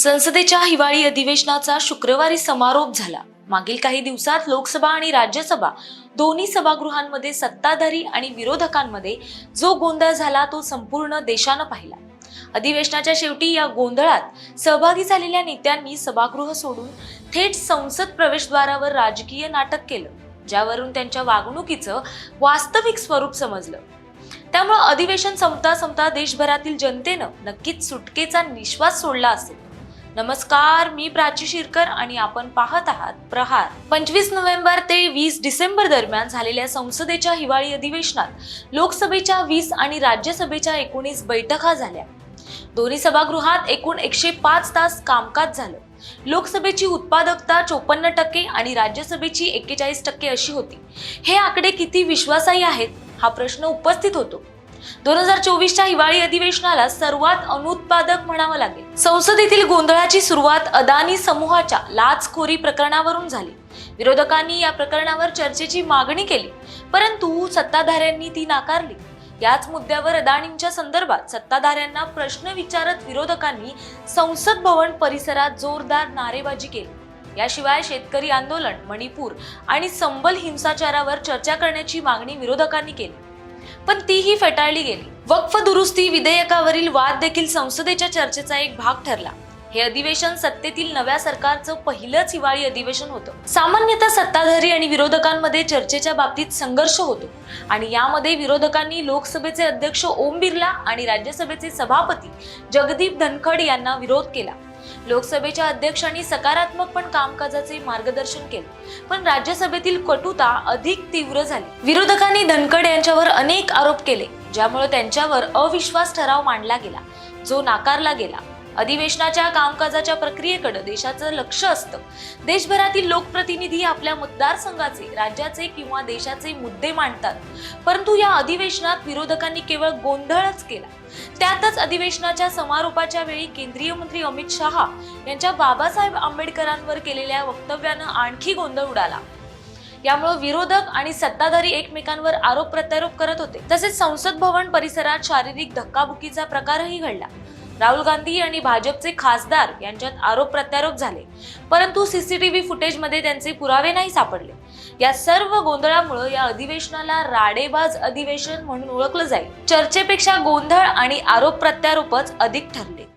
संसदेच्या हिवाळी अधिवेशनाचा शुक्रवारी समारोप झाला. मागील काही दिवसात लोकसभा आणि राज्यसभा दोन्ही सभागृहांमध्ये सत्ताधारी आणि विरोधकांमध्ये जो गोंधळ झाला तो संपूर्ण देशानं पाहिला. अधिवेशनाच्या शेवटी या गोंधळात सहभागी झालेल्या नेत्यांनी सभागृह सोडून थेट संसद प्रवेशद्वारावर राजकीय नाटक केलं ज्यावरून त्यांच्या वागणुकीचं वास्तविक स्वरूप समजलं. त्यामुळं अधिवेशन संपता संपता देशभरातील जनतेनं नक्कीच सुटकेचा निश्वास सोडला असेल. नमस्कार मी प्राची शिरकर आणि आपण पाहत आहात प्रहार. पंचवीस नोव्हेंबर ते वीस डिसेंबर दरम्यान झालेल्या संसदेच्या हिवाळी अधिवेशनात लोकसभेच्या वीस आणि राज्यसभेच्या एकोणीस बैठका झाल्या. दोन्ही सभागृहात एकूण एकशे पाच तास कामकाज झालं. लोकसभेची उत्पादकता चोपन्न टक्के आणि राज्यसभेची एक्केचाळीस टक्के अशी होती. हे आकडे किती विश्वासाई आहेत हा प्रश्न उपस्थित होतो. दोन हजार चोवीसच्या हिवाळी अधिवेशनाला सर्वात अनुत्पादक म्हणावं लागेल. संसदेतील गोंधळाची सुरुवात अदानी समूहाच्या लाचखोरी प्रकरणावरून झाली. विरोधकांनी या प्रकरणावर चर्चेची मागणी केली परंतु सत्ताधाऱ्यांनी ती नाकारली. याच मुद्द्यावर अदानींच्या संदर्भात सत्ताधाऱ्यांना प्रश्न विचारत विरोधकांनी संसद भवन परिसरात जोरदार नारेबाजी केली. याशिवाय शेतकरी आंदोलन मणिपूर आणि संबल हिंसाचारावर चर्चा करण्याची मागणी विरोधकांनी केली. पण तीही फेटाळली गेली. वक्फ दुरुस्ती विधेयकावरील वाद देखील संसदेच्या चर्चेचा एक भाग ठरला. हे अधिवेशन सत्तेतील नव्या सरकारचं पहिलंच हिवाळी अधिवेशन होतं. सामान्यतः सत्ताधारी आणि विरोधकांमध्ये चर्चेच्या बाबतीत संघर्ष होतो. आणि यामध्ये विरोधकांनी लोकसभेचे अध्यक्ष ओम बिर्ला आणि राज्यसभेचे सभापती जगदीप धनखड यांना विरोध केला. लोकसभेच्या अध्यक्षांनी सकारात्मक पण कामकाजाचे मार्गदर्शन केले. पण राज्यसभेतील कटुता अधिक तीव्र झाली. विरोधकांनी धनखड यांच्यावर अनेक आरोप केले ज्यामुळे त्यांच्यावर अविश्वास ठराव मांडला गेला. जो नाकारला गेला. अधिवेशनाच्या कामकाजाच्या प्रक्रियेकडे देशाचं लक्ष असतं. देशभरातील लोकप्रतिनिधी आपल्या मतदारसंघाचे राज्याचे किंवा देशाचे मुद्दे मांडतात. परंतु या अधिवेशनात विरोधकांनी केवळ गोंधळच केला. त्यातच अधिवेशनाच्या समारोपाच्या वेळी केंद्रीय मंत्री अमित शहा यांच्या बाबासाहेब आंबेडकरांवर केलेल्या वक्तव्यानं आणखी गोंधळ उडाला. यामुळे विरोधक आणि सत्ताधारी एकमेकांवर आरोप प्रत्यारोप करत होते. तसेच संसद भवन परिसरात शारीरिक धक्काबुकीचा प्रकारही घडला. राहुल गांधी आणि भाजपचे खासदार यांच्यात आरोप प्रत्यारोप झाले. परंतु सीसीटीव्ही फुटेजमध्ये त्यांचे पुरावे नाही सापडले. या सर्व गोंधळामुळे या अधिवेशनाला राडेबाज अधिवेशन म्हणून ओळखलं जाईल. चर्चेपेक्षा गोंधळ आणि आरोप प्रत्यारोपच अधिक ठरले.